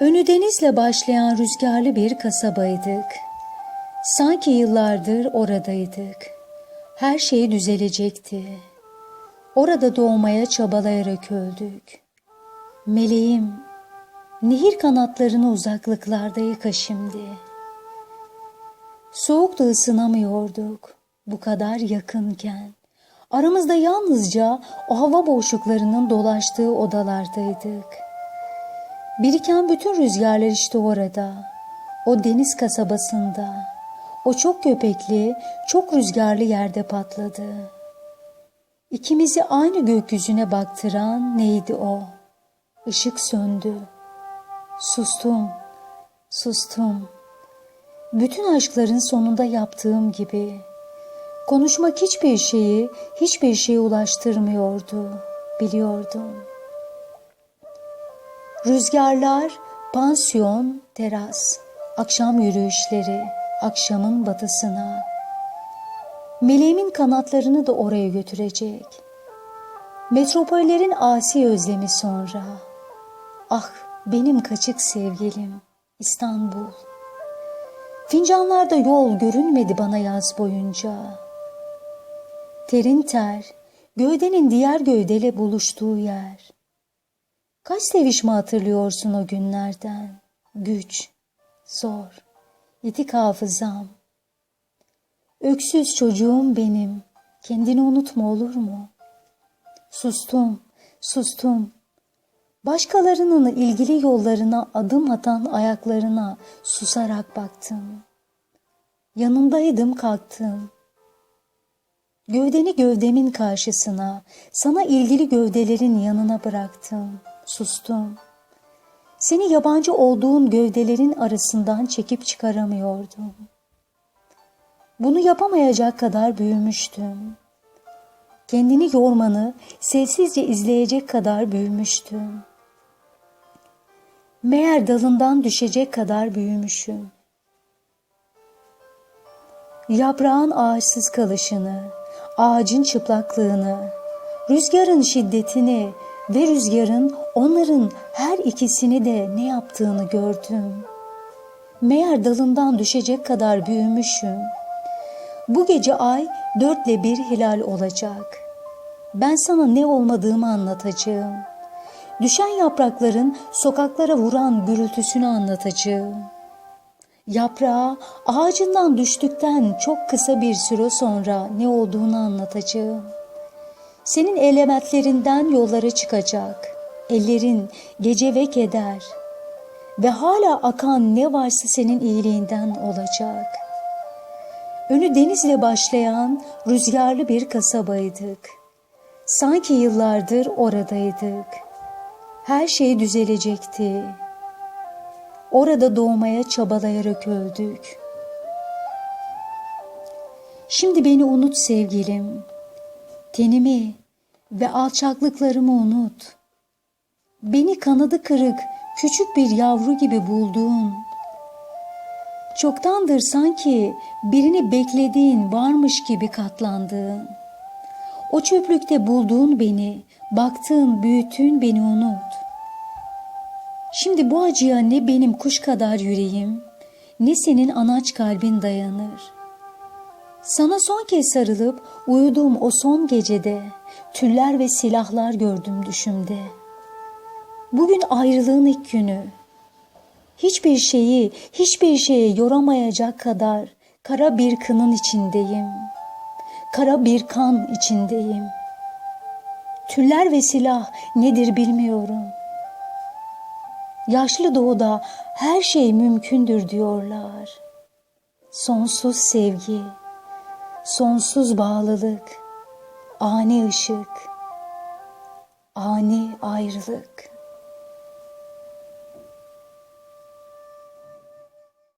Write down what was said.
Önü denizle başlayan rüzgarlı bir kasabaydık. Sanki yıllardır oradaydık. Her şey düzelecekti. Orada doğmaya çabalayarak öldük. Meleğim, nehir kanatlarını uzaklıklarda yıka şimdi. Soğukta ısınamıyorduk bu kadar yakınken. Aramızda yalnızca o hava boşluklarının dolaştığı odalardaydık. Biriken bütün rüzgarlar işte orada. O deniz kasabasında. O çok köpekli, çok rüzgarlı yerde patladı. İkimizi aynı gökyüzüne baktıran neydi o? Işık söndü. Sustum, sustum. Bütün aşkların sonunda yaptığım gibi. Konuşmak hiçbir şeyi, hiçbir şeye ulaştırmıyordu, biliyordum. Rüzgarlar, pansiyon, teras, akşam yürüyüşleri, akşamın batısına. Meleğimin kanatlarını da oraya götürecek. Metropollerin asi özlemi sonra. Ah benim kaçık sevgilim İstanbul. Fincanlarda yol görünmedi bana yaz boyunca. Terin ter, gövdenin diğer gövdeyle buluştuğu yer. Kaç sevişme hatırlıyorsun o günlerden? Güç, zor, yitik hafızam. Öksüz çocuğum benim, kendini unutma olur mu? Sustum, sustum. Başkalarının ilgili yollarına adım atan ayaklarına susarak baktım. Yanındaydım kalktım. Gövdeni gövdemin karşısına, sana ilgili gövdelerin yanına bıraktım. Sustum. Seni yabancı olduğun gövdelerin arasından çekip çıkaramıyordum. Bunu yapamayacak kadar büyümüştüm. Kendini yormanı sessizce izleyecek kadar büyümüştüm. Meğer dalından düşecek kadar büyümüşüm. Yaprağın ağaçsız kalışını, ağacın çıplaklığını, rüzgarın şiddetini ve rüzgarın onların her ikisini de ne yaptığını gördüm. Meğer dalından düşecek kadar büyümüşüm. Bu gece ay dörtle bir hilal olacak. Ben sana ne olmadığımı anlatacağım. Düşen yaprakların sokaklara vuran gürültüsünü anlatacağım. Yaprağa ağacından düştükten çok kısa bir süre sonra ne olduğunu anlatacağım. Senin elementlerinden yollara çıkacak. Ellerin gece ve keder. Ve hala akan ne varsa senin iyiliğinden olacak. Önü denizle başlayan rüzgarlı bir kasabaydık. Sanki yıllardır oradaydık. Her şey düzelecekti. Orada doğmaya çabalayarak öldük. Şimdi beni unut sevgilim. Tenimi ve alçaklıklarımı unut. Beni kanadı kırık, küçük bir yavru gibi bulduğun, çoktandır sanki birini beklediğin varmış gibi katlandığın, o çöplükte bulduğun beni, baktığın, büyüttüğün beni unut. Şimdi bu acıya ne benim kuş kadar yüreğim, ne senin anaç kalbin dayanır. Sana son kez sarılıp uyuduğum o son gecede tüller ve silahlar gördüm düşümde. Bugün ayrılığın ilk günü. Hiçbir şeyi, hiçbir şeye yoramayacak kadar kara bir kının içindeyim. Kara bir kan içindeyim. Tüller ve silah nedir bilmiyorum. Yaşlı doğuda her şey mümkündür diyorlar. Sonsuz sevgi, sonsuz bağlılık, ani ışık, ani ayrılık.